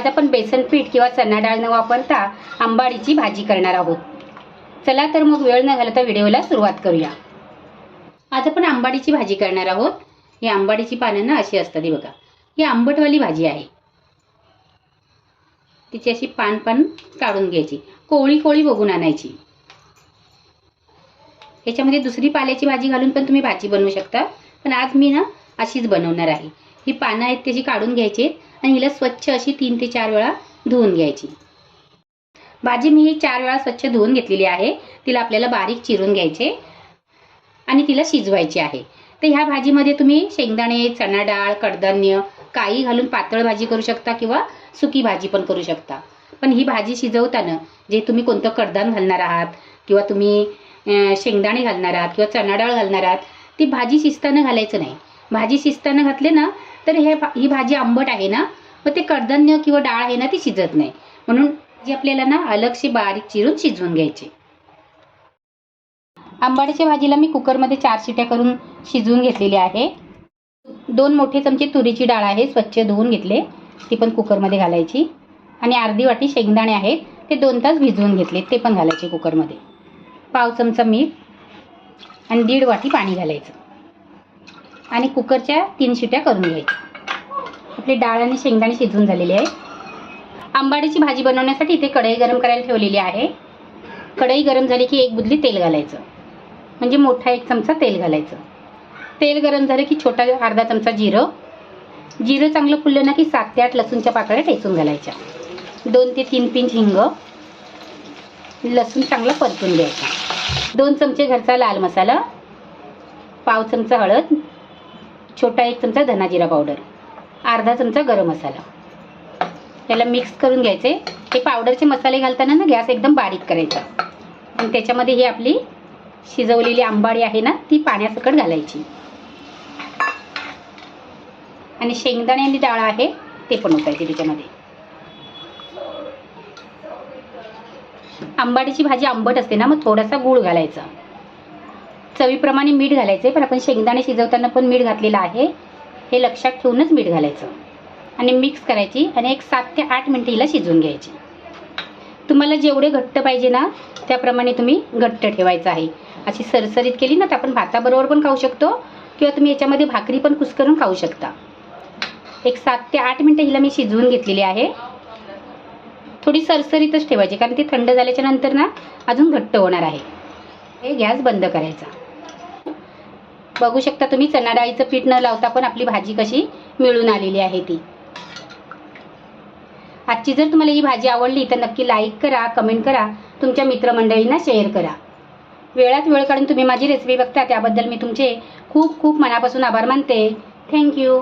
आज आपण बेसन पीठ किंवा चणा डाळ न वापरता आंबाडीची भाजी करणार आहोत. चला तर मग वेळ न घालता व्हिडिओला सुरुवात करूया. आज आपण आंबाडीची भाजी करणार आहोत. ही आंबाडीची पानं ना अशी असतात बघा. ही आंबटवाली भाजी आहे. तिची अशी पान पान काढून घ्यायची. कोळी कोळी बघून आणायची. ह्याच्यामध्ये दुसरी पाल्याची भाजी घालून पण तुम्ही भाजी बनवू शकता. पण आज मी ना अशीच बनवणार आहे. ही पानं आहेत त्याची काढून घ्यायची आणि हिला स्वच्छ अशी तीन ते चार वेळा धुवून घ्यायची. भाजी मी ही चार वेळा स्वच्छ धुवून घेतलेली आहे. तिला आपल्याला बारीक चिरून घ्यायचे आणि तिला शिजवायची आहे. तर ह्या भाजीमध्ये तुम्ही शेंगदाणे चणा डाळ कडधान्य काही घालून पातळ भाजी करू शकता किंवा सुकी भाजी पण करू शकता. पण ही भाजी शिजवताना जे तुम्ही कोणतं कडधान घालणार आहात किंवा तुम्ही शेंगदाणे घालणार आहात किंवा चणा डाळ घालणार आहात ती भाजी शिजताना घालायचं नाही. भाजी शिजताना घातले ना तर हे भा- ही भाजी आंबट आहे ना मग ते कडधान्य किंवा डाळ आहे ना ती शिजत नाही. म्हणून जी आपल्याला ना अलगशी बारीक चिरून शिजवून घ्यायची. आंबाड्याच्या भाजीला मी कुकरमध्ये चार शिट्या करून शिजवून घेतलेली आहे. दोन मोठे चमचे तुरीची डाळ आहे स्वच्छ धुवून घेतले. ती पण कुकरमध्ये घालायची. आणि अर्धी वाटी शेंगदाणे आहेत ते दोन तास भिजवून घेतले ते पण घालायचे कुकरमध्ये. पाव चमचा मीठ आणि दीड वाटी पाणी घालायचं. आणि कुकरच्या तीन शिट्या करून घ्यायच्या. आपली डाळ आणि शेंगदाणे शिजवून झालेले आहे आंबाडीची भाजी बनवण्यासाठी इथे कढई गरम करायला ठेवलेली आहे. कढई गरम झाली की एक बुदली तेल घालायचं. म्हणजे मोठा एक चमचा तेल घालायचं. तेल गरम झालं की छोटा अर्धा चमचा जिरं. जिरं चांगलं फुललं ना की सात ते आठ लसूणच्या पाकळ्या ठेचून घालायच्या. दोन ते तीन पिंच हिंग. लसूण चांगलं परतून द्यायचं दोन चमचे घरचा लाल मसाला. पाव चमचा हळद. छोटा एक चमचा धनाजिरा पावडर अर्धा चमचा गरम मसाला. त्याला मिक्स करून घ्यायचे. हे पावडरचे मसाले घालताना ना गॅस एकदम बारीक करायचा. आणि त्याच्यामध्ये ही आपली शिजवलेली आंबाडी आहे ना ती पाण्यासकट घालायची. आणि शेंगदाणे आणि डाळ आहे ते पण ओतायचे त्याच्यामध्ये. आंबाडीची भाजी आंबट असते ना मग थोडासा गूळ घालायचा. चवीप्रमाणे मीठ घालायचे पण आपण शेंगदाणे शिजवताना पण मीठ घातलेलं आहे. हे लक्षात ठेवूनच मीठ घालायचं. आणि मिक्स करायची आणि एक सात ते आठ मिनटं हिला शिजवून घ्यायची. तुम्हाला जेवढे घट्ट पाहिजे ना त्याप्रमाणे तुम्ही घट्ट ठेवायचं आहे. अशी सरसरीत केली ना तर आपण भाताबरोबर पण खाऊ शकतो किंवा तुम्ही याच्यामध्ये भाकरी पण कुस्करून खाऊ शकता. एक सात ते आठ मिनटं हिला मी शिजवून घेतलेली आहे. थोडी सरसरीतच ठेवायची कारण ती थंड झाल्याच्यानंतर ना अजून घट्ट होणार आहे. हे गॅस बंद करायचा. बघू शकता तुम्ही चणा डाळीचं पीठ न लावता पण आपली भाजी कशी मिळून आलेली आहे ती. आजची जर तुम्हाला ही भाजी आवडली तर नक्की लाईक करा कमेंट करा तुमच्या मित्रमंडळींना शेअर करा. वेळात वेळ काढून तुम्ही माझी रेसिपी बघता त्याबद्दल मी तुमचे खूप खूप मनापासून आभार मानते. थँक्यू